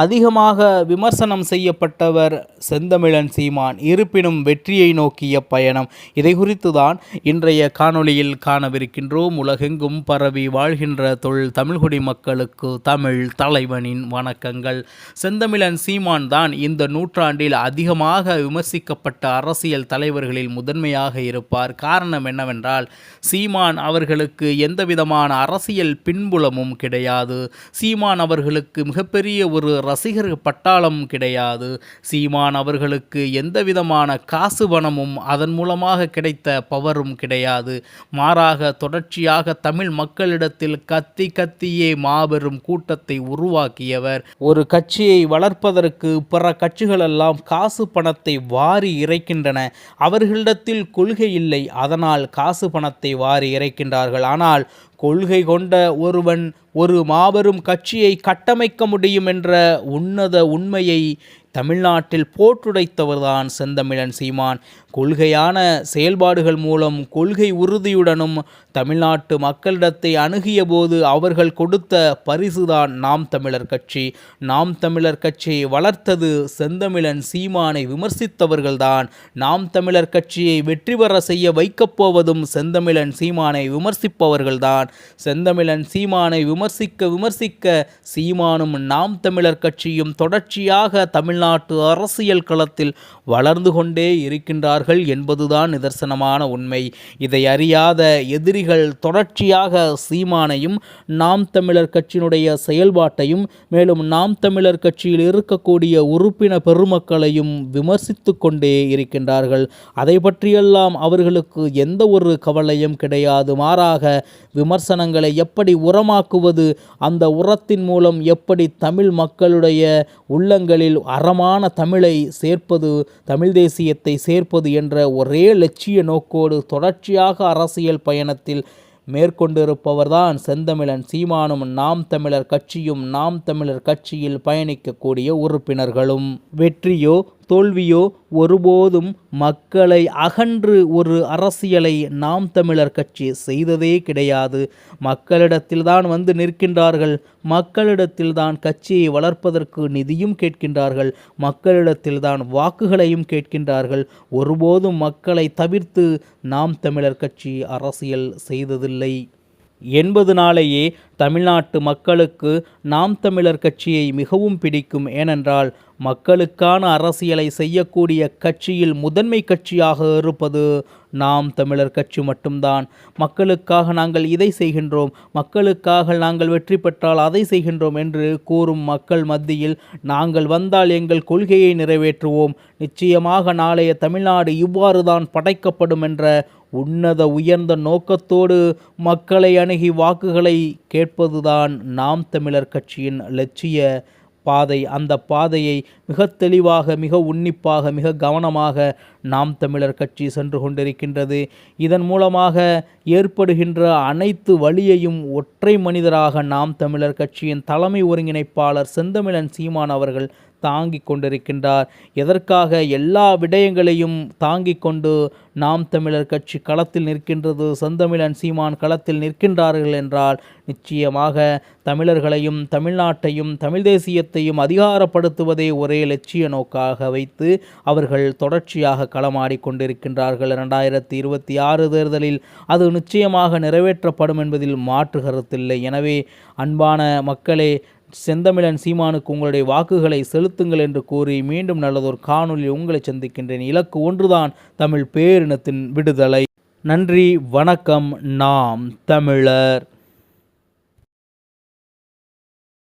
அதிகமாக விமர்சனம் செய்யப்பட்டவர் செந்தமிழன் சீமான். இருப்பினும் வெற்றியை நோக்கிய பயணம் இதை குறித்து தான் இன்றைய காணொளியில் காணவிருக்கின்றோம். உலகெங்கும் பரவி வாழ்கின்ற தொழில் தமிழ்குடி மக்களுக்கு தமிழ் தலைவனின் வணக்கங்கள். செந்தமிழன் சீமான் தான் இந்த நூற்றாண்டில் அதிகமாக விமர்சிக்கப்பட்ட அரசியல் தலைவர்களில் முதன்மையாக இருப்பார். காரணம் என்னவென்றால் சீமான் அவர்களுக்கு எந்தவிதமான அரசியல் பின்புலமும் கிடையாது. சீமான் அவர்களுக்கு மிகப்பெரிய ஒரு ரசிகர் பட்டாளம் கிடையாது. சீமான் அவர்களுக்கு எந்த விதமான காசு பணமும் அதன் மூலமாக கிடைத்த பவரும் கிடையாது. மாறாக தொடர்ச்சியாக தமிழ் மக்களிடத்தில் கத்தி கத்தியே மாபெரும் கூட்டத்தை உருவாக்கியவர். ஒரு கட்சியை வளர்ப்பதற்கு பிற கட்சிகளெல்லாம் காசு பணத்தை வாரி இறைக்கின்றன. அவர்களிடத்தில் கொள்கை இல்லை அதனால் காசு பணத்தை வாரி இறைக்கின்றார்கள். ஆனால் கொள்கை கொண்ட ஒருவன் ஒரு மாபெரும் கட்சியை கட்டமைக்க முடியும் என்ற உன்னத உண்மையை தமிழ்நாட்டில் போற்றுடைத்தவர்தான் செந்தமிழன் சீமான். கொள்கையான செயல்பாடுகள் மூலம் கொள்கை உறுதியுடனும் தமிழ்நாட்டு மக்களிடத்தை அணுகிய போது அவர்கள் கொடுத்த பரிசுதான் நாம் தமிழர் கட்சி. நாம் தமிழர் கட்சியை வளர்த்தது செந்தமிழன் சீமானை விமர்சித்தவர்கள்தான். நாம் தமிழர் கட்சியை வெற்றி பெற செய்ய வைக்கப் போவதும் செந்தமிழன் சீமானை விமர்சிப்பவர்கள்தான். செந்தமிழன் சீமானை விமர்சிக்க விமர்சிக்க சீமானும் நாம் தமிழர் கட்சியும் தொடர்ச்சியாக தமிழ்நாட்டு அரசியல் களத்தில் வளர்ந்து கொண்டே இருக்கின்றார்கள் என்பதுதான் நிதர்சனமான உண்மை. இதை அறியாத எதிரி எதிரிகள் தொடர்ச்சியாக சீமானையும் நாம் தமிழர் கட்சியினுடைய செயல்பாட்டையும் மேலும் நாம் தமிழர் கட்சியில் இருக்கக்கூடிய உறுப்பின பெருமக்களையும் விமர்சித்து கொண்டே இருக்கின்றார்கள். அதை பற்றியெல்லாம் அவர்களுக்கு எந்த ஒரு கவலையும் கிடையாது. மாறாக விமர்சனங்களை எப்படி உரமாக்குவது அந்த உரத்தின் மூலம் எப்படி தமிழ் மக்களுடைய உள்ளங்களில் அறமான தமிழை சேர்ப்பது தமிழ் தேசியத்தை சேர்ப்பது என்ற ஒரே லட்சிய நோக்கோடு தொடர்ச்சியாக அரசியல் பயணத்தில் மேற்கொண்டிருப்பவர்தான் செந்தமிழன் சீமானும் நாம் தமிழர் கட்சியும் நாம் தமிழர் கட்சியில் பயணிக்கக்கூடிய உறுப்பினர்களும். வெற்றியோ தோல்வியோ ஒருபோதும் மக்களை அகன்று ஒரு அரசியலை நாம் தமிழர் கட்சி செய்ததே கிடையாது. மக்களிடத்தில்தான் வந்து நிற்கின்றார்கள். மக்களிடத்தில்தான் கட்சியை வளர்ப்பதற்கு நிதியும் கேட்கின்றார்கள். மக்களிடத்தில்தான் வாக்குகளையும் கேட்கின்றார்கள். ஒருபோதும் மக்களை தவிர்த்து நாம் தமிழர் கட்சி அரசியல் செய்ததில்லை. என்பது நாளையே தமிழ்நாட்டு மக்களுக்கு நாம் தமிழர் கட்சியை மிகவும் பிடிக்கும். ஏனென்றால் மக்களுக்கான அரசியலை செய்யக்கூடிய கட்சியில் முதன்மை கட்சியாக இருப்பது நாம் தமிழர் கட்சி மட்டும்தான். மக்களுக்காக நாங்கள் இதை செய்கின்றோம். மக்களுக்காக நாங்கள் வெற்றி பெற்றால் அதை செய்கின்றோம் என்று கூறும் மக்கள் மத்தியில் நாங்கள் வந்தால் எங்கள் கொள்கையை நிறைவேற்றுவோம். நிச்சயமாக நாளைய தமிழ்நாடு இவ்வாறு தான் படைக்கப்படும் என்ற உன்னத உயர்ந்த நோக்கத்தோடு மக்களை அணுகி வாக்குகளை கேட்பதுதான் நாம் தமிழர் கட்சியின் லட்சிய பாதை. அந்த பாதையை மிக தெளிவாக மிக உன்னிப்பாக மிக கவனமாக நாம் தமிழர் கட்சி சென்று கொண்டிருக்கின்றது. இதன் மூலமாக ஏற்படுகின்ற அனைத்து வழியையும் ஒற்றை மனிதராக நாம் தமிழர் கட்சியின் தலைமை ஒருங்கிணைப்பாளர் செந்தமிழன் சீமான் அவர்கள் தாங்கி கொண்டிருக்கின்றார். எதற்காக எல்லா விடயங்களையும் தாங்கி கொண்டு நாம் தமிழர் கட்சி களத்தில் நிற்கின்றது செந்தமிழன் சீமான் களத்தில் நிற்கின்றார்கள் என்றால் நிச்சயமாக தமிழர்களையும் தமிழ்நாட்டையும் தமிழ் தேசியத்தையும் அதிகாரப்படுத்துவதே ஒரே லட்சிய நோக்காக வைத்து அவர்கள் தொடர்ச்சியாக களமாடி கொண்டிருக்கின்றார்கள். இரண்டாயிரத்தி இருபத்தி ஆறு தேர்தலில் அது நிச்சயமாக நிறைவேற்றப்படும் என்பதில் மாற்று கருத்தில்லை. எனவே அன்பான மக்களே செந்தமிழன் சீமானுக்கு உங்களுடைய வாக்குகளை செலுத்துங்கள் என்று கூறி மீண்டும் நல்லதொரு காணொலியில் உங்களை சந்திக்கின்றேன். இலக்கு ஒன்றுதான் தமிழ் பேரினத்தின் விடுதலை. நன்றி வணக்கம் நாம் தமிழர்.